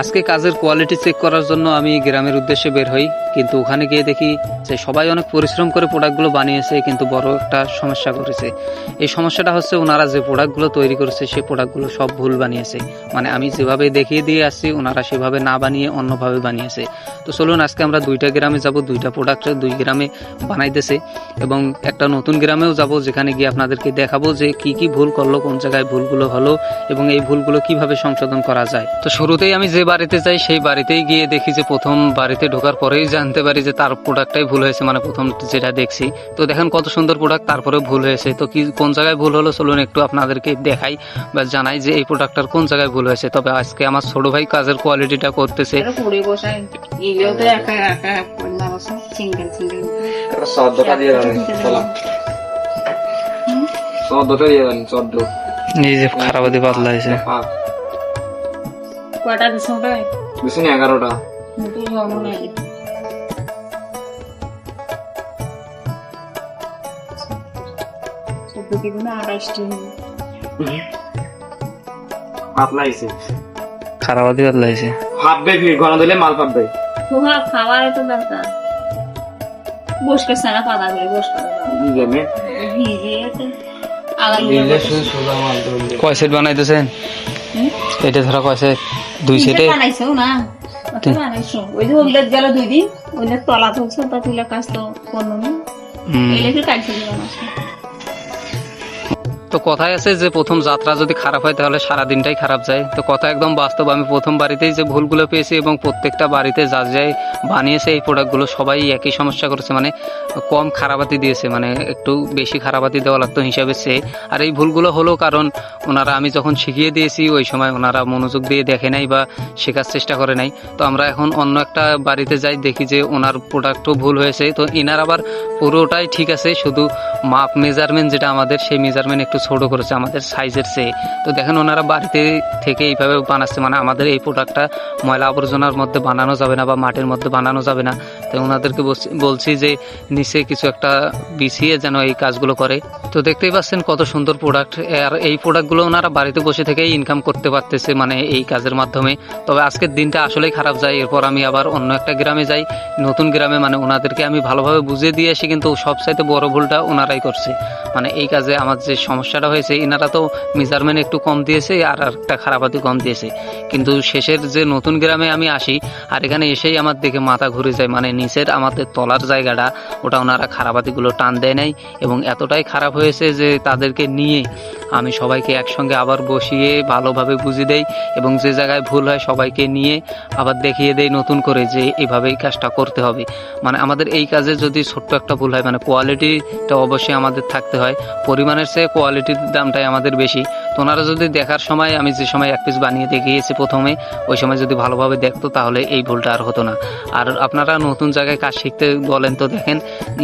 আজকে কাজের quality check করার জন্য আমি গ্রামের উদ্দেশ্যে বের হই, কিন্তু ওখানে গিয়ে দেখি যে সবাই অনেক পরিশ্রম করে প্রোডাক্টগুলো বানিয়েছে, কিন্তু বড় একটা সমস্যা করেছে। এই সমস্যাটা হচ্ছে ওনারা যে প্রোডাক্টগুলো তৈরি করেছে সেই প্রোডাক্টগুলো সব ভুল বানিয়েছে। মানে আমি যেভাবে দেখিয়ে দিয়ে আসছি, ওনারা সেভাবে না বানিয়ে অন্যভাবে বানিয়েছে। তো চলুন, আজকে আমরা দুইটা গ্রামে যাব, দুইটা প্রোডাক্ট দুই গ্রামে বানাইতেছে এবং একটা নতুন গ্রামেও যাব, যেখানে গিয়ে আপনাদেরকে দেখাবো যে কি কি ভুল করল, কোন জায়গায় ভুলগুলো হলো এবং এই ভুলগুলো কীভাবে সংশোধন করা যায়। তো শুরুতেই আমি যে বাড়িতে যাই সেই বাড়িতেই গিয়ে দেখি যে প্রথম বাড়িতে ঢোকার পরেই জানতে পারি যে তার প্রোডাক্টটাই ভুল হয়েছে মানে প্রথম যেটা দেখছি। তো দেখেন কত সুন্দর প্রোডাক্ট তারপরে ভুল হয়েছে। তো কি কোন জায়গায় ভুল হলো চলুন একটু আপনাদেরকে দেখাই বা জানাই যে এই প্রোডাক্টটার কোন জায়গায় ভুল হয়েছে। তবে আজকে আমার ছোট ভাই কাজের কোয়ালিটিটা করতেছে। এই যে খারাপাতি পাতলা হয়েছে পাঁচ কয়টা? দিছো ওটাই বুঝছেন এগারোটা। পাতলা হয়েছে খারাপাতি পাতলা হয়েছে ভাববে ভিড় ঘন দিলে মাল পাবে তোমার খাওয়ার তো দরকার। বসকে সারা পাতা করে বস কয় সেট বানাইতেছেন? এটা ধরা কয় সেট? দুই সেটে বানাইছো না? বানাইছো। ওই যে ওগুলো গেল দুই দিন ওইটা তলা চলছে তা তুলে কাজ তো করল না। এলে কি কাজ করে বানাইছো তো কথায় আছে যে প্রথম যাত্রা যদি খারাপ হয় তাহলে সারা দিনটাই খারাপ যায়। তো কথা একদম বাস্তব। আমি প্রথম বাড়িতেই যে ভুলগুলো পেয়েছি এবং প্রত্যেকটা বাড়িতে যা যাই বানিয়েছে এই প্রোডাক্টগুলো সবাই একই সমস্যা করেছে। মানে কম খারাপাতি দিয়েছে। মানে একটু বেশি খারাপাতি দেওয়া লাগতো হিসাবে সে। আর এই ভুলগুলো হলো কারণ ওনারা আমি যখন শিখিয়ে দিয়েছি, ওই সময় ওনারা মনোযোগ দিয়ে দেখে নাই বা শেখার চেষ্টা করে নাই। তো আমরা এখন অন্য একটা বাড়িতে যাই, দেখি যে ওনার প্রোডাক্টও ভুল হয়েছে। তো এনার আবার পুরোটাই ঠিক আছে। শুধু মাপ মেজারমেন্ট যেটা আমাদের, সেই মেজারমেন্ট একটু ছোট করেছে, আমাদের সাইজের চেয়ে। তো দেখেন ওনারা বাড়িতে থেকে এইভাবে বানাচ্ছে মানে আমাদের এই প্রোডাক্টটা ময়লা আবর্জনার মধ্যে বানানো যাবে না বা মাটির মধ্যে বানানো যাবে না। তো ওনাদেরকে বলছি- যে নিচে কিছু একটা বিছিয়ে যেন এই কাজগুলো করে। তো দেখতেই পাচ্ছেন কত সুন্দর প্রোডাক্ট আর এই প্রোডাক্টগুলো ওনারা বাড়িতে বসে থেকেই ইনকাম করতে পারতেছে মানে এই কাজের মাধ্যমে। তবে আজকের দিনটা আসলেই খারাপ যায়। এরপর আমি আবার অন্য একটা গ্রামে যাই। নতুন গ্রামে মানে ওনাদেরকে আমি ভালোভাবে বুঝিয়ে দিয়ে আসি, কিন্তু সবচাইতে বড় ভুলটা ওনারাই করছে। মানে এই কাজে আমার যে সমস্যাটা হয়েছে এনারা তো মেজারমেন্ট একটু কম দিয়েছে, আর একটা খারাপাতি কম দিয়েছে। কিন্তু শেষের যে নতুন গ্রামে আমি আসি, আর এখানে এসেই আমার দেখে মাথা ঘুরে যায় মানে নিচের আমাদের তলার জায়গাটা, ওটা ওনারা খারাপাতিগুলো টান দেয় নাই, এবং এতটাই খারাপ হয়েছে যে তাদেরকে নিয়ে আমি সবাইকে একসঙ্গে আবার বসিয়ে ভালোভাবে বুঝিয়ে দেই, এবং যে জায়গায় ভুল হয় সবাইকে নিয়ে আবার দেখিয়ে দেই নতুন করে যে এভাবেই কাজটা করতে হবে। মানে আমাদের এই কাজে যদি ছোট্ট একটা ভুল হয় মানে কোয়ালিটিটা অবশ্যই আমাদের থাকতে হয়, পরিমাণের চেয়ে কোয়ালিটির দামটাই আমাদের বেশি। তো ওনারা যদি দেখার সময়, আমি যে সময় এক পিস বানিয়ে দেখিয়েছি প্রথমে, ওই সময় যদি ভালোভাবে দেখতো, তাহলে এই ভুলটা আর হতো না। আর আপনারা নতুন জায়গায় কাজ শিখতে বলেন তো দেখেন,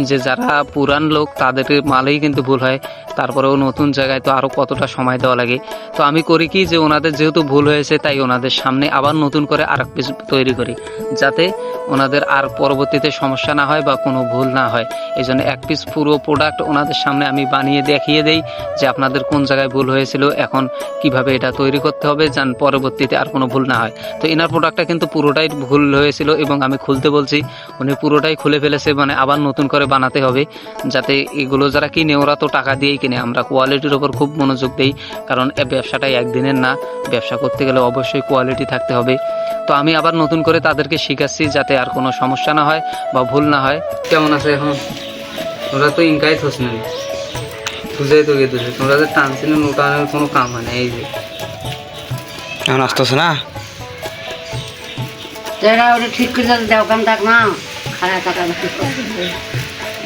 যে যারা পুরান লোক, তাদের মালেই কিন্তু ভুল হয়। তারপরেও নতুন জায়গায় তো আরও কতটা সময় দেওয়া লাগে। তো আমি করি কি যে ওনাদের যেহেতু ভুল হয়েছে, তাই ওনাদের সামনে আবার নতুন করে আর পিস তৈরি করি। যাতে ওনাদের আর পরবর্তীতে সমস্যা না হয় বা কোনো ভুল না হয়। এই জন্য এক পিস পুরো প্রোডাক্ট ওনাদের সামনে আমি বানিয়ে দেখিয়ে দেই যে আপনাদের কোন জায়গায় ভুল হয়েছিল, এখন কীভাবে এটা তৈরি করতে হবে, যান পরবর্তীতে আর কোনো ভুল না হয়। তো এনার প্রোডাক্টটা কিন্তু পুরোটাই ভুল হয়েছিল এবং আমি খুলতে বলছি, উনি পুরোটাই খুলে ফেলেছে মানে আবার নতুন করে বানাতে হবে। যাতে এগুলো যারা কিনে ওরা তো টাকা দিয়েই কিনে। আমরা কোয়ালিটির ওপর খুব মনোযোগ দিই কারণ এ ব্যবসাটাই একদিনের না। ব্যবসা করতে গেলে অবশ্যই কোয়ালিটি থাকতে হবে। তো আমি আবার নতুন করে তাদেরকে শিখাচ্ছি যাতে আর কোনো সমস্যা না হয় বা ভুল না হয়। কেমন আছে এখন? ওরা তো ইনকাই থস না বুঝাই তো গেছে তোমরা যে টানছিলেন ওটানোর কোনো কাম হয় না এই যে। এখন আসতেছে না? এরা ওটা ঠিক করে যদি দেওয়ান থাক না খারাপ টাকা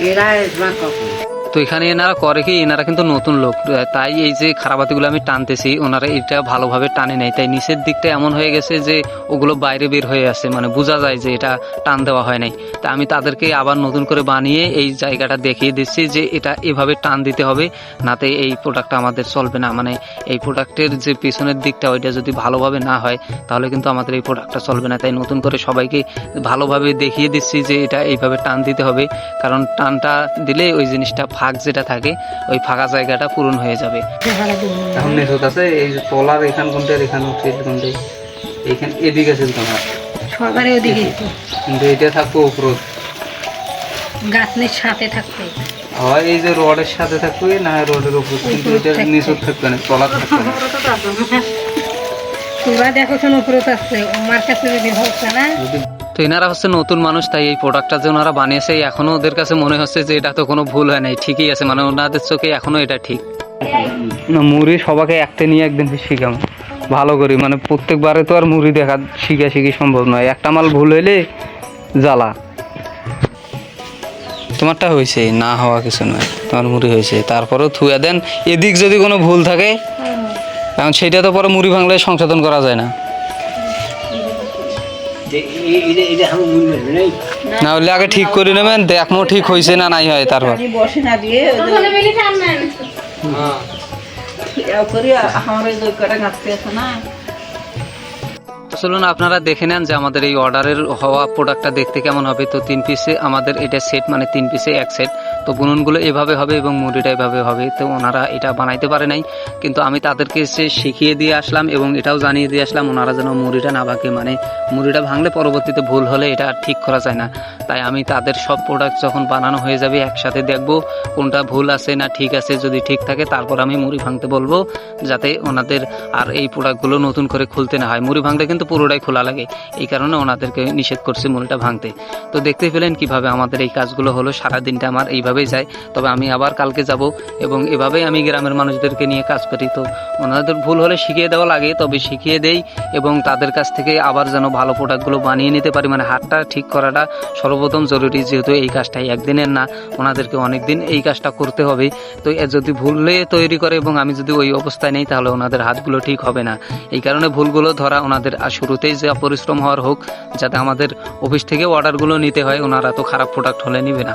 এরা এসবা কখন তো এখানে এনারা করে কি, এনারা কিন্তু নতুন লোক। তাই এই যে খারাপাতিগুলো আমি টানতেছি, ওনারা এটা ভালোভাবে টানে নেয় তাই নিচের দিকটা এমন হয়ে গেছে যে ওগুলো বাইরে বের হয়ে আছে মানে বোঝা যায় যে এটা টান দেওয়া হয় নাই। তা আমি তাদেরকে আবার নতুন করে বানিয়ে এই জায়গাটা দেখিয়ে দিচ্ছি যে এটা এভাবে টান দিতে হবে, নাতে এই প্রোডাক্টটা আমাদের চলবে না। মানে এই প্রোডাক্টের যে পিছনের দিকটা, ওইটা যদি ভালোভাবে না হয়, তাহলে কিন্তু আমাদের এই প্রোডাক্টটা চলবে না। তাই নতুন করে সবাইকে ভালোভাবে দেখিয়ে দিচ্ছি যে এটা এইভাবে টান দিতে হবে, কারণ টানটা দিলে ওই জিনিসটা ফাঁক যেটা থাকে ওই ফাঁকা জায়গাটা পূরণ হয়ে যাবে। এখন আছে এই যে তলার এখান কোনটা এখান কোনটা এইখান এদিকে আছে তোমার ওদিকে। কিন্তু এটা থাকব গাছের সাথে থাকতে হয় এই যে রডের সাথে থাকবে না রডের উপর কিন্তু এটা নিচুত থাকবে না তলা থাকবে তোরা দেখো শোনো আছে আমার কাছে যদি হচ্ছে না তো এনারা হচ্ছে নতুন মানুষ তাই এই প্রোডাক্টটা যে ওনারা বানিয়েছে এখনও ওদের কাছে মনে হচ্ছে যে এটা তো কোনো ভুল হয় নাই ঠিকই আছে মানে ওনাদের চোখে এখনও এটা ঠিক। না মুড়ি সবাকে একটা নিয়ে একদিন শিখাম। ভালো করি মানে প্রত্যেকবারে তো আর মুড়ি দেখা শিখা শিখি সম্ভব নয়। একটা মাল ভুল হইলে জ্বালা। তোমারটা হয়েছে না হওয়া কিছু নয় তোমার মুড়ি হয়েছে তারপরেও থুয়া দেন এদিক যদি কোনো ভুল থাকে কারণ সেটা তো পরে মুড়ি ভাঙলে সংশোধন করা যায় না। না হলে আগে ঠিক করে নেবেন দেখমো ঠিক হয়েছে না নাই হয় তারপর। বসে না দিয়ে না। চলুন আপনারা দেখে নেন যে আমাদের এই অর্ডারের হওয়া প্রোডাক্টটা দেখতে কেমন হবে। তো তিন পিসে আমাদের এটা সেট মানে তিন পিসে এক সেট তো বুননগুলো এভাবে হবে এবং মুড়িটা এভাবে হবে, তো ওনারা এটা বানাইতে পারে নাই। কিন্তু আমি তাদেরকে সে শিখিয়ে দিয়ে আসলাম এবং এটাও জানিয়ে দিয়ে আসলাম, ওনারা যেন মুড়িটা না ভাঙে। মানে মুড়িটা ভাঙলে পরবর্তীতে ভুল হলে এটা আর ঠিক করা যায় না। তাই আমি তাদের সব প্রোডাক্ট যখন বানানো হয়ে যাবে, একসাথে দেখব কোনটা ভুল আছে না ঠিক আছে, যদি ঠিক থাকে তারপর আমি মুড়ি ভাঙতে বলব, যাতে ওনাদের আর এই প্রোডাক্টগুলো নতুন করে খুলতে না হয়। মুড়ি ভাঙতে কিন্তু পুরোটাই খোলা লাগে, এই কারণে ওনাদেরকে নিষেধ করছি মুড়িটা ভাঙতে। তো দেখতে পেলেন কীভাবে আমাদের এই কাজগুলো হলো সারা দিনটা আমার এইভাবেই যায়। তবে আমি আবার কালকে যাব এবং এভাবেই আমি গ্রামের মানুষদেরকে নিয়ে কাজ করি। তো ওনাদের ভুল হলে শিখিয়ে দেওয়া লাগে, তবে শিখিয়ে দেই এবং তাদের কাছ থেকে আবার যেন ভালো প্রোডাক্টগুলো বানিয়ে নিতে পারি। মানে হাতটা ঠিক করাটা সর্বপ্রথম জরুরি, যেহেতু এই কাজটাই একদিনের না, ওনাদেরকে অনেক দিন এই কাজটা করতে হবে। তো যদি ভুলে তৈরি করে এবং আমি যদি ওই অবস্থায় নেই, তাহলে ওনাদের হাতগুলো ঠিক হবে না। এই কারণে ভুলগুলো ধরা ওনাদের, আর শুরুতেই যা পরিশ্রম হওয়ার হোক, যাতে আমাদের অফিস থেকে অর্ডারগুলো নিতে হয়, ওনারা তো খারাপ প্রোডাক্ট হলে নিবে না।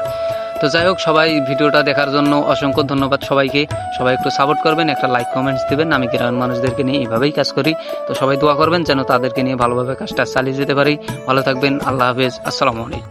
তো যাই হোক, সবাই ভিডিওটা দেখার জন্য অসংখ্য ধন্যবাদ সবাইকে। সবাই একটু সাপোর্ট করবেন, একটা লাইক কমেন্টস দিবেন। আমি গ্রামের মানুষদেরকে নিয়ে এইভাবেই কাজ করি। তো সবাই দোয়া করবেন যেন তাদেরকে নিয়ে ভালোভাবে কাজটা চালিয়ে যেতে পারি। ভালো থাকবেন, আল্লাহ হাফেজ। আসসালামু আলাইকুম।